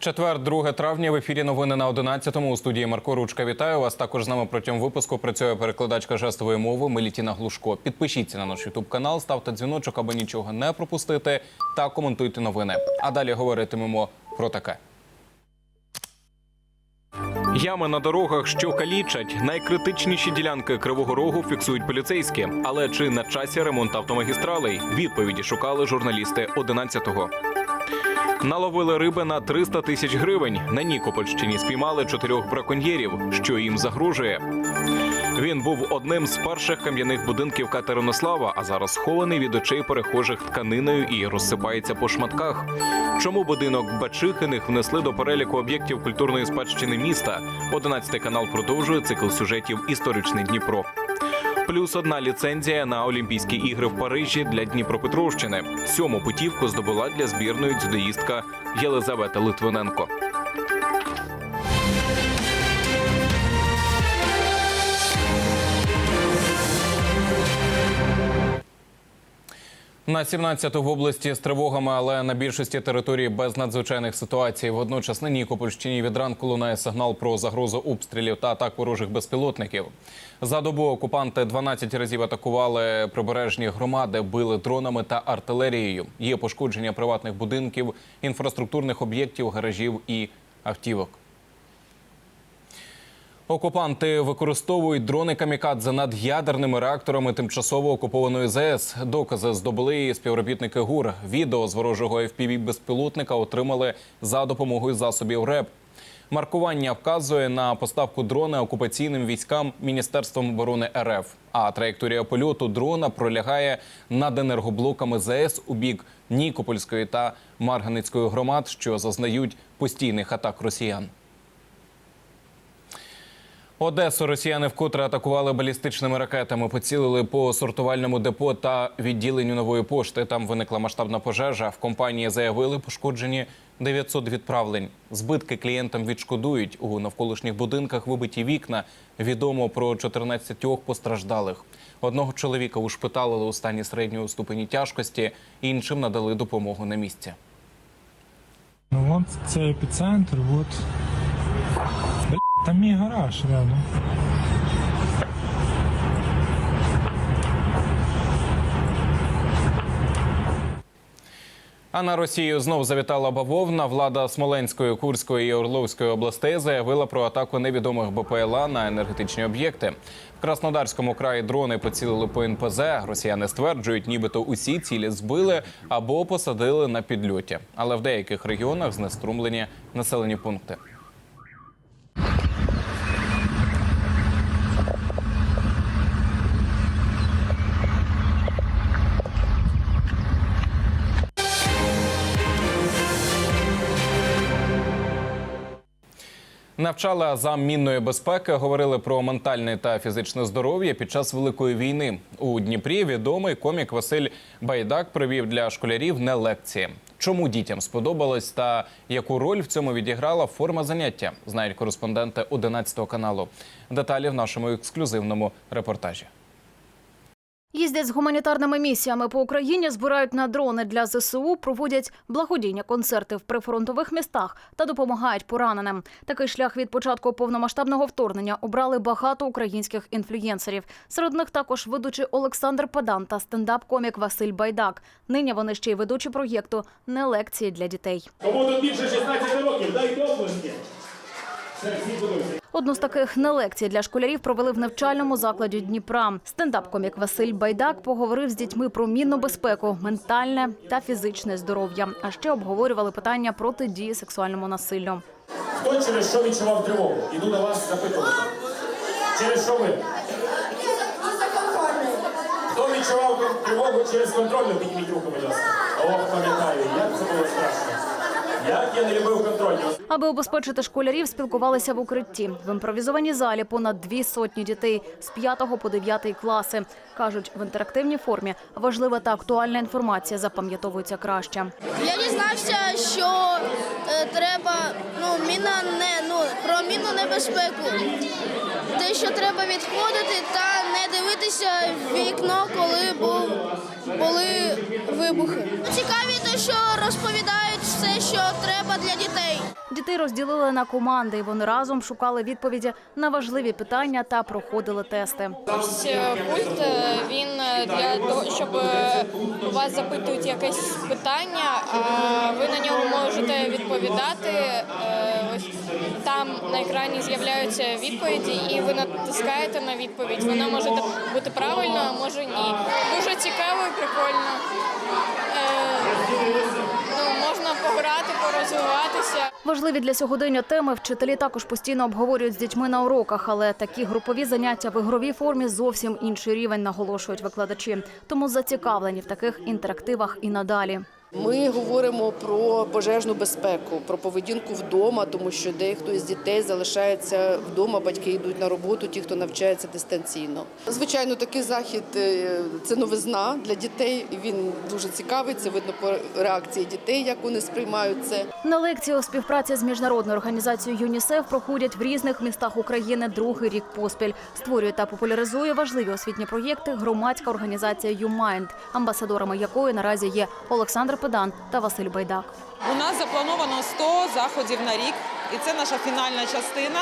Четвер, 2 травня в ефірі новини на 11-му. У студії Марко Ручка. Вітаю вас. Також з нами протягом випуску працює перекладачка жестової мови Мелітіна Глушко. Підпишіться на наш ютуб канал, ставте дзвіночок, аби нічого не пропустити, та коментуйте новини. А далі говоритимемо про таке. Ями на дорогах, що калічать, найкритичніші ділянки Кривого Рогу фіксують поліцейські. Але чи на часі ремонт автомагістралей? Відповіді шукали журналісти 11-го. Наловили риби на 300 тисяч гривень. На Нікопольщині спіймали чотирьох браконьєрів, що їм загрожує. Він був одним з перших кам'яних будинків Катеринослава, а зараз схований від очей перехожих тканиною і розсипається по шматках. Чому будинок Бачихиних внесли до переліку об'єктів культурної спадщини міста? 11 канал продовжує цикл сюжетів Історичний Дніпро. Плюс одна ліцензія на Олімпійські ігри в Парижі для Дніпропетровщини. Сьому путівку здобула для збірної дзюдоїстка Єлизавета Литвиненко. На 17 в області з тривогами, але на більшості території без надзвичайних ситуацій. Водночас на Нікопольщині від ранку лунає сигнал про загрозу обстрілів та атак ворожих безпілотників. За добу окупанти 12 разів атакували прибережні громади, били дронами та артилерією. Є пошкодження приватних будинків, інфраструктурних об'єктів, гаражів і автівок. Окупанти використовують дрони камікадзе над ядерними реакторами тимчасово окупованої ЗС. Докази здобули співробітники ГУР. Відео з ворожого fpv безпілотника отримали за допомогою засобів РЕП. Маркування вказує на поставку дрона окупаційним військам Міністерством оборони РФ. А траєкторія польоту дрона пролягає над енергоблоками ЗС у бік Нікопольської та Марганицької громад, що зазнають постійних атак росіян. Одесу росіяни вкотре атакували балістичними ракетами. Поцілили по сортувальному депо та відділенню нової пошти. Там виникла масштабна пожежа. В компанії заявили пошкоджені 900 відправлень. Збитки клієнтам відшкодують у навколишніх будинках. Вибиті вікна. Відомо про 14 постраждалих. Одного чоловіка ушпиталили у стані середньої ступені тяжкості, іншим надали допомогу на місці. Ну от це епіцентр, от. Там мій гараж рядом. А на Росію знов завітала бавовна. Влада Смоленської, Курської і Орловської областей заявила про атаку невідомих БПЛА на енергетичні об'єкти. В Краснодарському краї дрони поцілили по НПЗ. Росіяни стверджують, нібито усі цілі збили або посадили на підльоті. Але в деяких регіонах знеструмлені населені пункти. Навчали замінної мінної безпеки, говорили про ментальне та фізичне здоров'я під час великої війни. У Дніпрі відомий комік Василь Байдак провів для школярів не лекції. Чому дітям сподобалось та яку роль в цьому відіграла форма заняття, знають кореспонденти 11 каналу. Деталі в нашому ексклюзивному репортажі. Їздять з гуманітарними місіями по Україні, збирають на дрони для ЗСУ, проводять благодійні концерти в прифронтових містах та допомагають пораненим. Такий шлях від початку повномасштабного вторгнення обрали багато українських інфлюєнсерів. Серед них також ведучий Олександр Падан та стендап-комік Василь Байдак. Нині вони ще й ведучі проєкту не лекції для дітей. Кому тут більше 16 років, дайте області. Все, всі будуйте. Одну з таких не лекцій для школярів провели в навчальному закладі Дніпра. Стендап-комік Василь Байдак поговорив з дітьми про мінну безпеку, ментальне та фізичне здоров'я. А ще обговорювали питання протидії сексуальному насиллю. Хто через що відчував тривогу? Іду до вас запитувати. Через що ви? Хто відчував тривогу через контрольну? Підніміть руку, будь ласка. Ох, пам'ятаю, як це було страшно. Як я не любив контрольні. Аби обезпечити школярів, спілкувалися в укритті. В імпровізованій залі понад дві сотні дітей з 5 по 9 класи. Кажуть, в інтерактивній формі важлива та актуальна інформація запам'ятовується краще. Я дізнався, що е, треба ну міна не ну про мінну певну небезпеку. Те, що треба відходити та дивитися в вікно, коли був, були вибухи. Цікаві те, що розповідають все, що треба для дітей. Дітей розділили на команди, і вони разом шукали відповіді на важливі питання та проходили тести. Ось е, пульт е, він е, для того, щоб у вас запитують якесь питання, а ви на нього можете відповідати. Ось там на екрані з'являються відповіді, і ви натискаєте на відповідь. Вона може бути правильною, а може ні. Дуже цікаво і прикольно. Пограти, порозвиватися. Важливі для сьогодення теми вчителі також постійно обговорюють з дітьми на уроках, але такі групові заняття в ігровій формі зовсім інший рівень, наголошують викладачі. Тому зацікавлені в таких інтерактивах і надалі. Ми говоримо про пожежну безпеку, про поведінку вдома, тому що дехто із дітей залишається вдома, батьки йдуть на роботу, ті, хто навчається дистанційно. Звичайно, такий захід е, це новизна для дітей. Він дуже цікавий. Це видно по реакції дітей, як вони сприймають це. На лекції у співпраці з міжнародною організацією ЮНІСЕФ проходять в різних містах України другий рік поспіль. Створює та популяризує важливі освітні проєкти громадська організація «Юмайнд», амбасадорами якої наразі є Олександр Педан та Василь Байдак. У нас заплановано 100 заходів на рік, і це наша фінальна частина,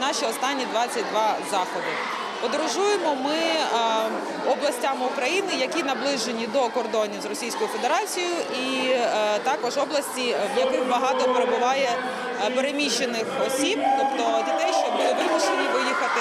наші останні 22 заходи. Подорожуємо ми е, областями України, які наближені до кордонів з Російською Федерацією, і е, також області, в яких багато перебуває е, переміщених осіб, тобто дітей, що були вимушені виїхати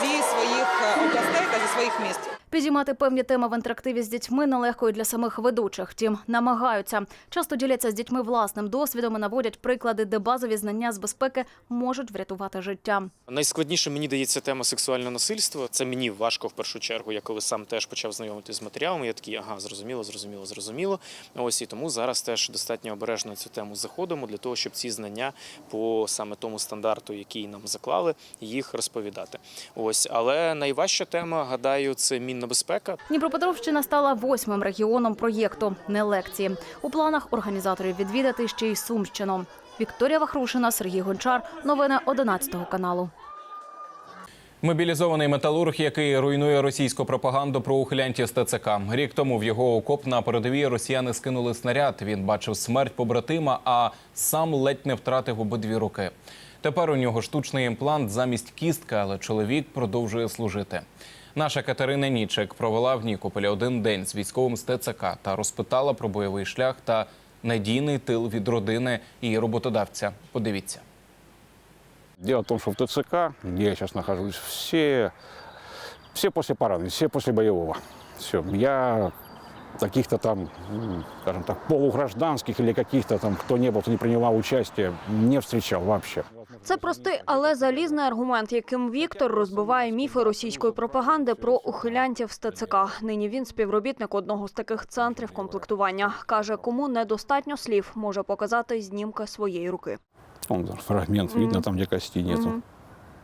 зі своїх областей та зі своїх міст. Підіймати певні теми в інтерактиві з дітьми нелегко і для самих ведучих. Втім, намагаються. Часто діляться з дітьми власним досвідом і наводять приклади, де базові знання з безпеки можуть врятувати життя. Найскладніше мені дається тема сексуального насильства. Це мені важко в першу чергу. Я коли сам теж почав знайомитися з матеріалами, я такий, ага, зрозуміло, зрозуміло, зрозуміло. Ось і тому зараз теж достатньо обережно цю тему заходимо для того, щоб ці знання по саме тому стандарту, який нам заклали, їх розповідати. Ось, але найважча тема, гадаю, це мінна безпека. Дніпропетровщина стала восьмим регіоном проєкту не лекції. У планах організаторів відвідати ще й Сумщину. Вікторія Вахрушина, Сергій Гончар. Новини 11 каналу. Мобілізований металург, який руйнує російську пропаганду про ухилянтів з ТЦК. Рік тому в його окоп на передовій росіяни скинули снаряд. Він бачив смерть побратима, а сам ледь не втратив обидві руки. Тепер у нього штучний імплант замість кістки, але чоловік продовжує служити. Наша Катерина Нічик провела в Нікополі один день з військовим з ТЦК та розпитала про бойовий шлях та надійний тил від родини і роботодавця. Подивіться. Дело в том, что в ТЦК, я сейчас нахожусь, все, все после парада, все после боевого. Все. Я каких-то там, скажем так, полугражданских или каких-то там, кто не был, кто не принимал участие, не встречал вообще. Це простий, але залізний аргумент, яким Віктор розбиває міфи російської пропаганди про ухилянтів з ТЦК. Нині він співробітник одного з таких центрів комплектування. Каже, кому недостатньо слів, може показати знімки своєї руки. Он фрагмент видно, там, где кости нету.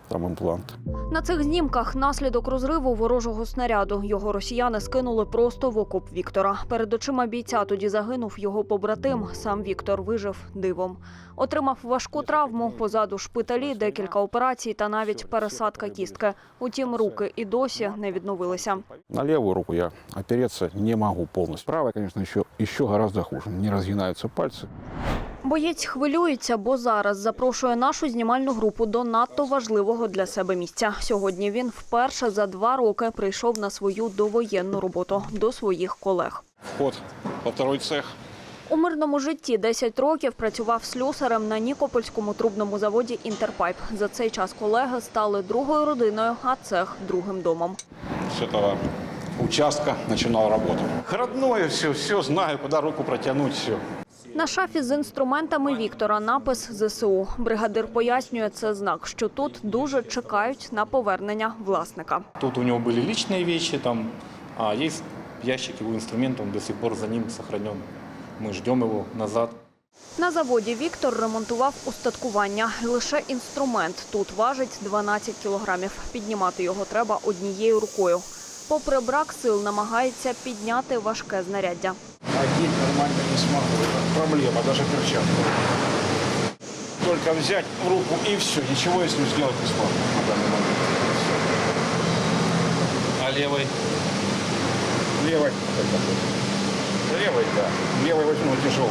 Там имплант. На цих знімках наслідок розриву ворожого снаряду. Його росіяни скинули просто в окоп Віктора. Перед очима бійця тоді загинув його побратим. Сам Віктор вижив дивом. Отримав важку травму позаду шпиталі, декілька операцій та навіть пересадка кістки. Утім, руки і досі не відновилися. На левую руку я опереться не могу полностью. Правая, конечно, еще, еще гораздо хуже. Не разгинаются пальцы. Боєць хвилюється, бо зараз запрошує нашу знімальну групу до надто важливого для себе місця. Сьогодні він вперше за два роки прийшов на свою довоєнну роботу до своїх колег. Вход во второй цех. У мирному житті 10 років працював слюсарем на Нікопольському трубному заводі Інтерпайп. За цей час колеги стали другою родиною, а цех другим домом. с этого участка начинал работу. Родное все, все знаю, куда руку протянуть, все. На шафі з інструментами Віктора напис ЗСУ. Бригадир пояснює, це знак, що тут дуже чекають на повернення власника. Тут у него были личные вещи, там, а есть ящик его инструмента, он до сих пор за ним сохранен. Мы ждем его назад. На заводі Віктор ремонтував устаткування. Лише інструмент тут важить 12 кілограмів. Піднімати його треба однією рукою. Попри брак сил, намагається підняти важке знаряддя. Одеть нормально не смогу. Это проблема, даже перчатку. только взять в руку и все, ничего я с ним сделать не смогу на данный момент. А левой? Левой. Левой, да. Левой возьму тяжело.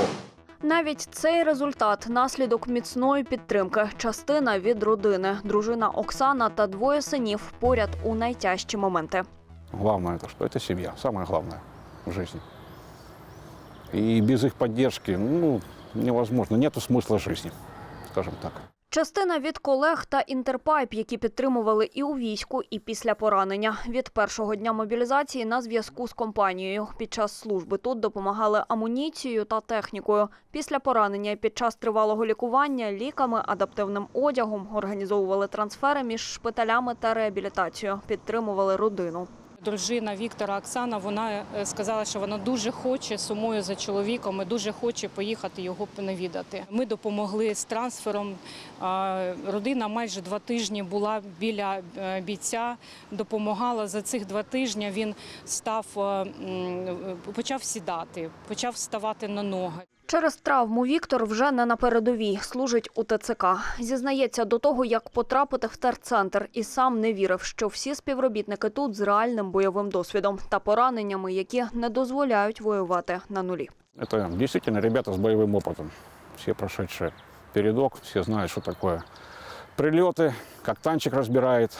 Навіть цей результат наслідок міцної підтримки. Частина від родини, дружина Оксана та двоє синів поряд у найтяжчі моменти. Главное это что? Это семья. Самое главное в жизни. И без их поддержки, ну, невозможно. Нету смысла жизни, скажем так. Частина від колег та інтерпайп, які підтримували і у війську, і після поранення. Від першого дня мобілізації на зв'язку з компанією. Під час служби тут допомагали амуніцією та технікою. Після поранення під час тривалого лікування ліками, адаптивним одягом організовували трансфери між шпиталями та реабілітацією, підтримували родину. Дружина Віктора Оксана вона е, сказала, що вона дуже хоче сумує за чоловіком і дуже хоче поїхати його навідати. Ми допомогли з трансфером. Родина майже два тижні була біля е, бійця, допомагала за цих два тижні. Він став е, почав сідати, почав ставати на ноги. Через травму Віктор вже не на передовій, служить у ТЦК. Зізнається до того, як потрапити в терцентр, і сам не вірив, що всі співробітники тут з реальним бойовим досвідом та пораненнями, які не дозволяють воювати на нулі. Это действительно ребята с боевым опытом. Все прошедшие передок, все знают, что такое прилеты, как танчик разбирает,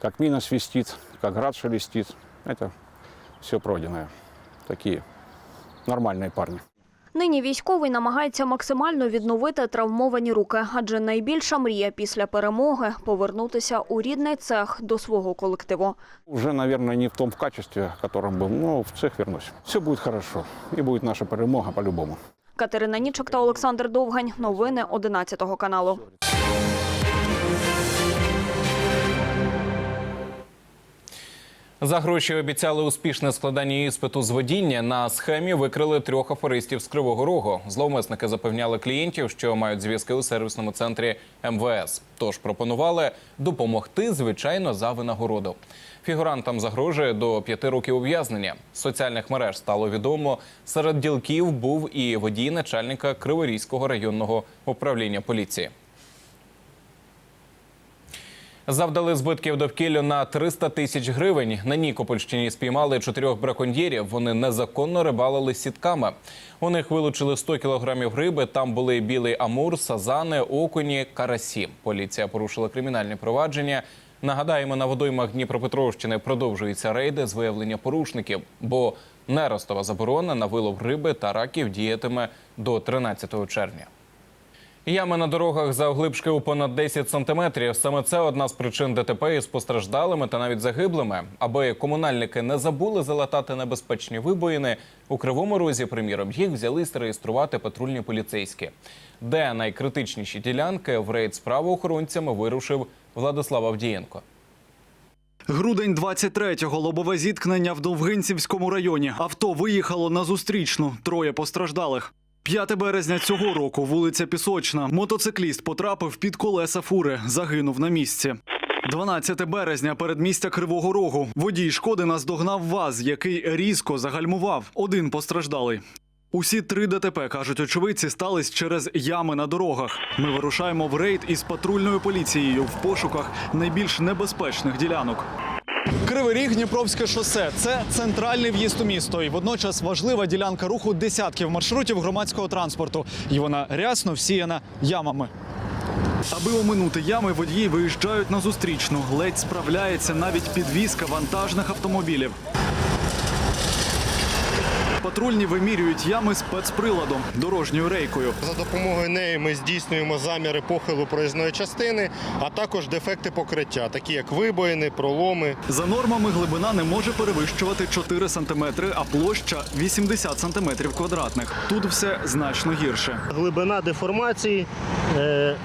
как мина свистит, как град шелестит. Это все пройденное. Такие нормальные парни. Нині військовий намагається максимально відновити травмовані руки, адже найбільша мрія після перемоги повернутися у рідний цех до свого колективу. Уже, мабуть, не в тому качестві, в якому був, але в цех вернусь. Все буде хорошо. і буде наша перемога по-любому. Катерина Нічок та Олександр Довгань. Новини 11 каналу. За гроші обіцяли успішне складання іспиту з водіння. На схемі викрили трьох аферистів з Кривого Рогу. Зловмисники запевняли клієнтів, що мають зв'язки у сервісному центрі МВС. Тож пропонували допомогти, звичайно, за винагороду. Фігурантам загрожує до п'яти років ув'язнення. Соціальних мереж стало відомо, серед ділків був і водій начальника Криворізького районного управління поліції. Завдали збитків довкіллю на 300 тисяч гривень. На Нікопольщині спіймали чотирьох браконьєрів. Вони незаконно рибалили сітками. У них вилучили 100 кілограмів риби. Там були білий амур, сазани, окуні, карасі. Поліція порушила кримінальні провадження. Нагадаємо, на водоймах Дніпропетровщини продовжуються рейди з виявлення порушників, бо неростова заборона на вилов риби та раків діятиме до 13 червня. Ями на дорогах завглибшки у понад 10 сантиметрів. Саме це одна з причин ДТП із постраждалими та навіть загиблими. Аби комунальники не забули залатати небезпечні вибоїни, у Кривому Розі, приміром, їх взялись реєструвати патрульні поліцейські. Де найкритичніші ділянки в рейд з правоохоронцями вирушив Владислав Авдієнко. Грудень 23-го. Лобове зіткнення в Довгинцівському районі. Авто виїхало на зустрічну. Троє постраждалих. 5 березня цього року, вулиця Пісочна. Мотоцикліст потрапив під колеса фури, загинув на місці. 12 березня передмістя Кривого Рогу. Водій шкоди наздогнав ВАЗ, який різко загальмував. Один постраждалий. Усі три ДТП, кажуть очевидці, стались через ями на дорогах. Ми вирушаємо в рейд із патрульною поліцією в пошуках найбільш небезпечних ділянок. Кривий Ріг, Дніпровське шосе це центральний в'їзд у місто і водночас важлива ділянка руху десятків маршрутів громадського транспорту. І вона рясно всіяна ямами. Аби оминути ями, водії виїжджають на зустрічну. Ледь справляється навіть підвізка вантажних автомобілів. Патрульні вимірюють ями спецприладом дорожньою рейкою. За допомогою неї ми здійснюємо заміри похилу проїзної частини, а також дефекти покриття, такі як вибоїни, проломи. За нормами глибина не може перевищувати 4 см, а площа 80 см квадратних. Тут все значно гірше. Глибина деформації е,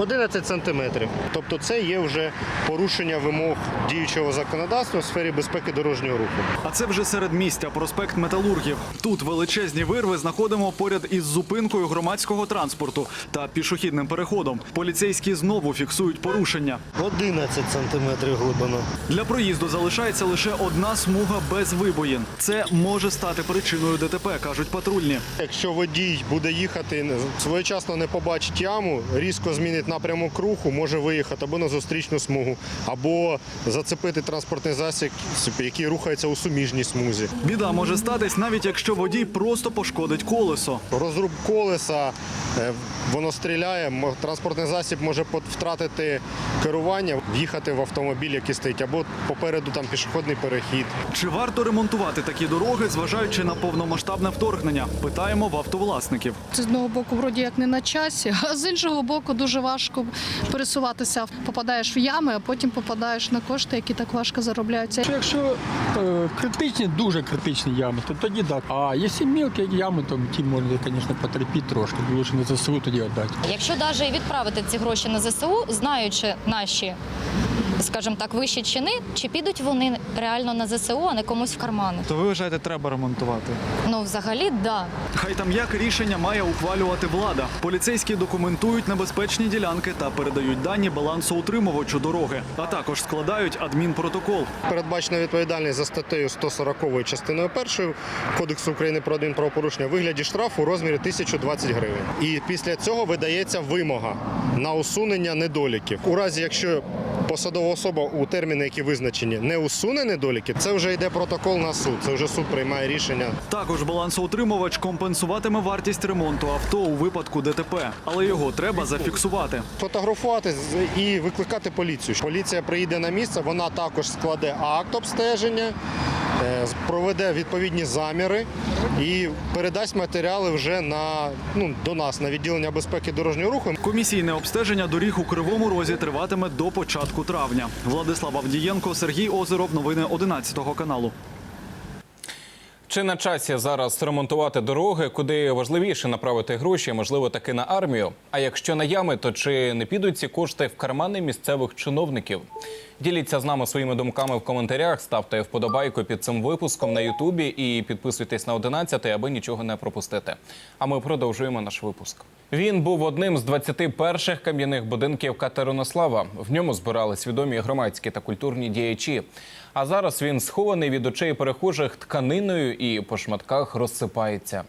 11 сантиметрів. Тобто це є вже порушення вимог діючого законодавства в сфері безпеки дорожнього руху. А це вже серед містя проспект Металургів. Тут величезні вирви знаходимо поряд із зупинкою громадського транспорту та пішохідним переходом. Поліцейські знову фіксують порушення. 11 сантиметрів глибина. Для проїзду залишається лише одна смуга без вибоїн. Це може стати причиною ДТП, кажуть патрульні. Якщо водій буде їхати, своєчасно не побачить яму, різко змінить напрямок руху, може виїхати або на зустрічну смугу, або зацепити транспортний засіб, який рухається у суміжній смузі. Біда може статись навіть якщо водій просто пошкодить колесо. Розруб колеса, е, воно стріляє, транспортний засіб може втратити керування, в'їхати в автомобіль, який стоїть, або попереду там пішохідний перехід. Чи варто ремонтувати такі дороги, зважаючи на повномасштабне вторгнення? Питаємо в автовласників. З одного боку, вроді як не на часі, а з іншого боку, дуже важко пересуватися. Попадаєш в ями, а потім попадаєш на кошти, які так важко заробляються. Якщо е, критичні, дуже критичні ями, то тоді так. А якщо мілкі ями, то ті можна, звісно, потерпіти трошки. Лучше на ЗСУ тоді віддати. Якщо навіть відправити ці гроші на ЗСУ, знаючи наші, скажімо так, вищі чини, чи підуть вони реально на ЗСУ, а не комусь в кармани? То ви вважаєте, треба ремонтувати? Ну, взагалі, да. Хай там як рішення має ухвалювати влада. Поліцейські документують небезпечні ділянки та передають дані балансоутримувачу дороги, а також складають адмінпротокол. Передбачена відповідальність за статтею 140 частиною 1 Кодексу України про адмінправопорушення у вигляді штрафу у розмірі 1020 гривень. І після цього видається вимога на усунення недоліків. У разі, якщо посадова особа у терміни, які визначені, не усуне недоліки, це вже йде протокол на суд. Це вже суд приймає рішення. Також балансоутримувач компенсуватиме вартість ремонту авто у випадку ДТП, але його треба зафіксувати. Фотографувати і викликати поліцію. Поліція приїде на місце, вона також складе акт обстеження, проведе відповідні заміри і передасть матеріали вже на ну до нас на відділення безпеки дорожнього руху. Комісійне обстеження доріг у Кривому Розі триватиме до початку травня. Владислав Авдієнко, Сергій Озеров. Новини 11 каналу. Чи на часі зараз ремонтувати дороги, куди важливіше направити гроші, можливо, таки на армію? А якщо на ями, то чи не підуть ці кошти в кармани місцевих чиновників? Діліться з нами своїми думками в коментарях, ставте вподобайку під цим випуском на Ютубі і підписуйтесь на 11, аби нічого не пропустити. А ми продовжуємо наш випуск. Він був одним з 20 перших кам'яних будинків Катеринослава. В ньому збирались відомі громадські та культурні діячі. А зараз він схований від очей перехожих тканиною і по шматках розсипається.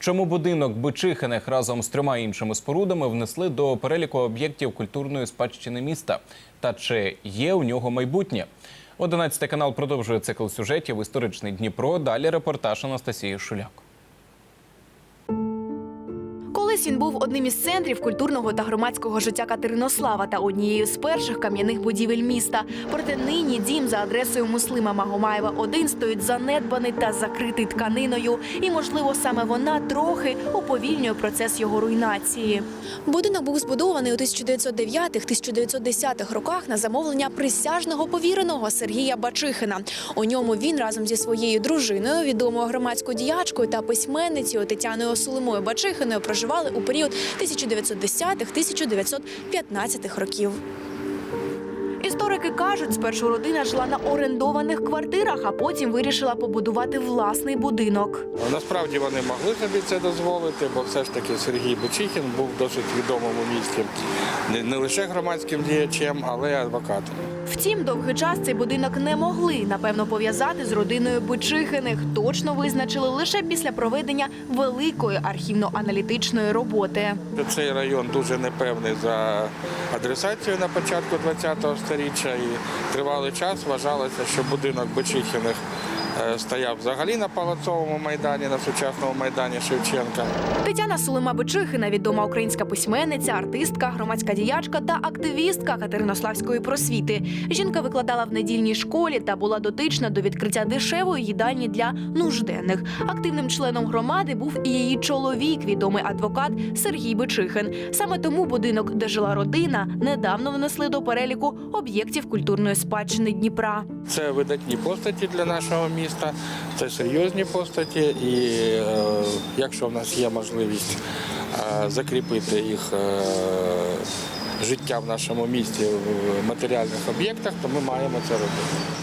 Чому будинок Бичихиних разом з трьома іншими спорудами внесли до переліку об'єктів культурної спадщини міста? Та чи є у нього майбутнє? 11 канал продовжує цикл сюжетів Історичний Дніпро. Далі репортаж Анастасії Шуляк. Колись він був одним із центрів культурного та громадського життя Катеринослава та однією з перших кам'яних будівель міста. Проте нині дім за адресою Муслима Магомаєва 1 стоїть занедбаний та закритий тканиною. І, можливо, саме вона трохи уповільнює процес його руйнації. Будинок був збудований у 1909-1910 роках на замовлення присяжного повіреного Сергія Бачихина. У ньому він разом зі своєю дружиною, відомою громадською діячкою та письменницею Тетяною Соломою Бачихиною проживали у період 1910-1915 років. Історики кажуть, спершу родина жила на орендованих квартирах, а потім вирішила побудувати власний будинок. Насправді вони могли собі це дозволити, бо все ж таки Сергій Бечихін був досить відомим у місті не, не лише громадським діячем, але й адвокатом. Втім, довгий час цей будинок не могли напевно пов'язати з родиною Бичихиних. Точно визначили лише після проведення великої архівно-аналітичної роботи. Цей район дуже непевний за адресацією на початку ХХ століття і тривалий час вважалося, що будинок Бечихіних е, стояв взагалі на Палацовому майдані, на сучасному майдані Шевченка. Тетяна Сулима Бичихина, відома українська письменниця, артистка, громадська діячка та активістка Катеринославської просвіти. Жінка викладала в недільній школі та була дотична до відкриття дешевої їдальні для нужденних. Активним членом громади був і її чоловік, відомий адвокат Сергій Бичихин. Саме тому будинок, де жила родина, недавно внесли до переліку об'єктів культурної спадщини Дніпра. Це видатні постаті для нашого міста, це серйозні постаті, і е, якщо в нас є можливість е, закріпити їх е, життя в нашому місті в матеріальних об'єктах, то ми маємо це робити.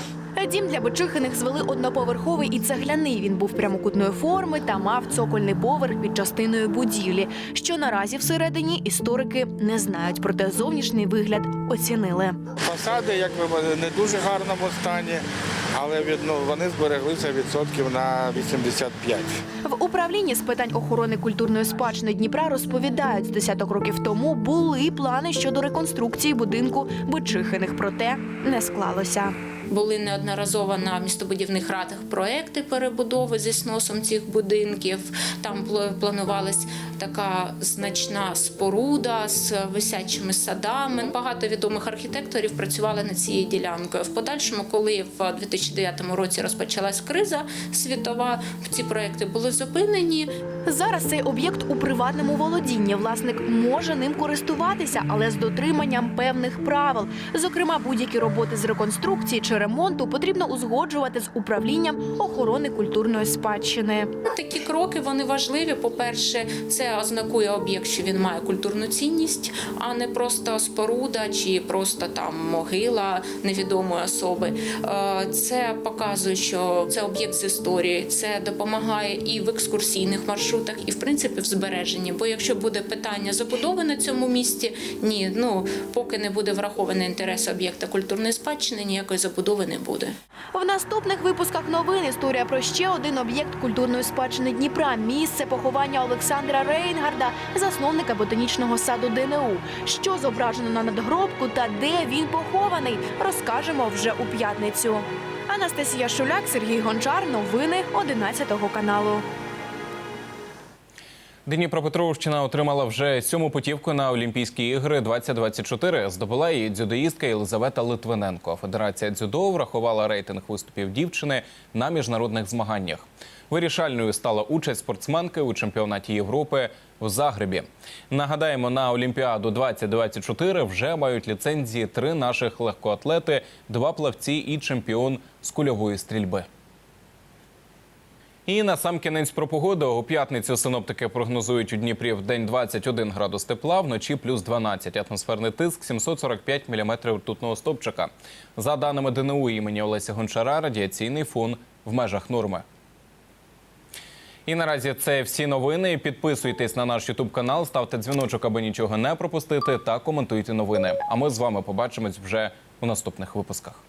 Дім для Бичихиних звели одноповерховий і цегляний. Він був прямокутної форми та мав цокольний поверх під частиною будівлі. Що наразі всередині історики не знають, проте зовнішній вигляд оцінили. Фасади, як ви не дуже гарному стані, але від- ну, вони збереглися відсотків на 85. В управлінні з питань охорони культурної спадщини Дніпра розповідають, з десяток років тому були плани щодо реконструкції будинку Бичихиних, проте не склалося. Були неодноразово на містобудівних радах проекти перебудови зі сносом цих будинків. Там пл- планувалась така значна споруда з висячими садами. Багато відомих архітекторів працювали над цією ділянкою. В подальшому, коли в 2009 році розпочалась криза світова, ці проекти були зупинені. Зараз цей об'єкт у приватному володінні. Власник може ним користуватися, але з дотриманням певних правил. Зокрема, будь-які роботи з реконструкції чи ремонту потрібно узгоджувати з управлінням охорони культурної спадщини. Такі кроки вони важливі. По-перше, це ознакує об'єкт, що він має культурну цінність, а не просто споруда чи просто там могила невідомої особи. Е, Це показує, що це об'єкт з історії, це допомагає і в екскурсійних маршрутах, і в принципі в збереженні. Бо якщо буде питання забудови на цьому місці, ні, ну поки не буде врахований інтерес об'єкта культурної спадщини, ніякої забудови не буде. В наступних випусках новин історія про ще один об'єкт культурної спадщини Дніпра місце поховання Олександра Рейнгарда, засновника ботанічного саду ДНУ. Що зображено на надгробку та де він похований, розкажемо вже у п'ятницю. Анастасія Шуляк, Сергій Гончар. Новини 11 каналу. Дніпропетровщина отримала вже сьому путівку на Олімпійські ігри 2024. Здобула її дзюдоїстка Єлизавета Литвиненко. Федерація дзюдо врахувала рейтинг виступів дівчини на міжнародних змаганнях. Вирішальною стала участь спортсменки у чемпіонаті Європи в Загребі. Нагадаємо, на Олімпіаду 2024 вже мають ліцензії три наших легкоатлети, два плавці і чемпіон з кульової стрільби. І на сам кінець про погоду. У п'ятницю синоптики прогнозують у Дніпрі в день 21 градус тепла, вночі плюс 12. Атмосферний тиск 745 міліметрів ртутного стопчика. За даними ДНУ імені Олеся Гончара, радіаційний фон в межах норми. І наразі це всі новини. Підписуйтесь на наш Ютуб канал, ставте дзвіночок, аби нічого не пропустити, та коментуйте новини. А ми з вами побачимось вже у наступних випусках.